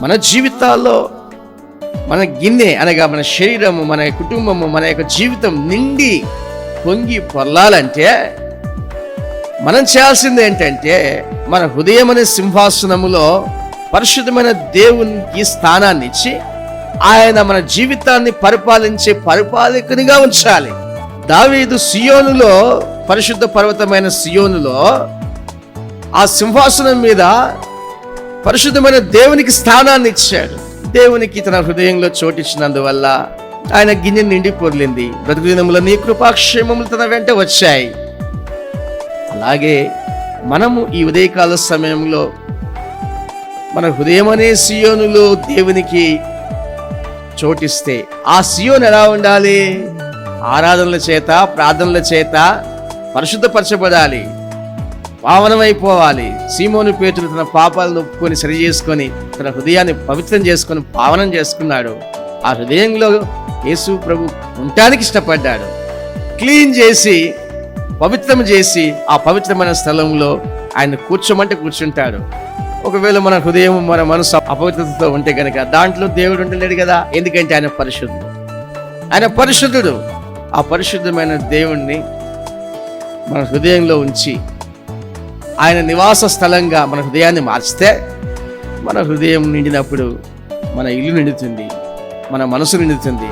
మన జీవితాల్లో మన గిన్నె అనగా మన శరీరము మన కుటుంబము మన యొక్క జీవితం నిండి పొంగి పొర్లాలంటే మనం చేయాల్సింది ఏంటంటే మన హృదయం అనే సింహాసనములో పరిశుద్ధమైన దేవునికి స్థానాన్ని ఇచ్చి ఆయన మన జీవితాన్ని పరిపాలించే పరిపాలకునిగా ఉంచాలి. దావీదు సియోనులో పరిశుద్ధ పర్వతమైన సియోనులో ఆ సింహాసనం మీద పరిశుద్ధమైన దేవునికి స్థానాన్ని ఇచ్చాడు. దేవునికి తన హృదయంలో చోటిచ్చినందువల్ల ఆయన గిన్నె నిండి పొర్లింది. బ్రతుకు నీ కృపాక్షేమములు తన వెంట వచ్చాయి. అలాగే మనము ఈ ఉదయకాల సమయంలో మన హృదయం అనే సియోనులో దేవునికి చోటిస్తే ఆ సియోన్ ఎలా ఉండాలి? ఆరాధనల చేత ప్రార్థనల చేత పరిశుద్ధపరచబడాలి. పావనమైపోవాలి. సీమోను పేతులు తన పాపాలను ఒప్పుకొని సరి చేసుకొని తన హృదయాన్ని పవిత్రం చేసుకొని పావనం చేసుకున్నాడు. ఆ హృదయంలో యేసు ప్రభు ఉండటానికి ఇష్టపడ్డాడు. క్లీన్ చేసి పవిత్రం చేసి ఆ పవిత్రమైన స్థలంలో ఆయన కూర్చోమంటే కూర్చుంటాడు. ఒకవేళ మన హృదయం మన మనసు అపవిత్రతతో ఉంటే కనుక దాంట్లో దేవుడు ఉండలేడు కదా? ఎందుకంటే ఆయన పరిశుద్ధుడు. ఆయన పరిశుద్ధుడు. ఆ పరిశుద్ధమైన దేవుణ్ణి మన హృదయంలో ఉంచి ఆయన నివాస స్థలంగా మన హృదయాన్ని మార్చితే మన హృదయం నిండినప్పుడు మన ఇల్లు నిండుతుంది మన మనసు నిండుతుంది.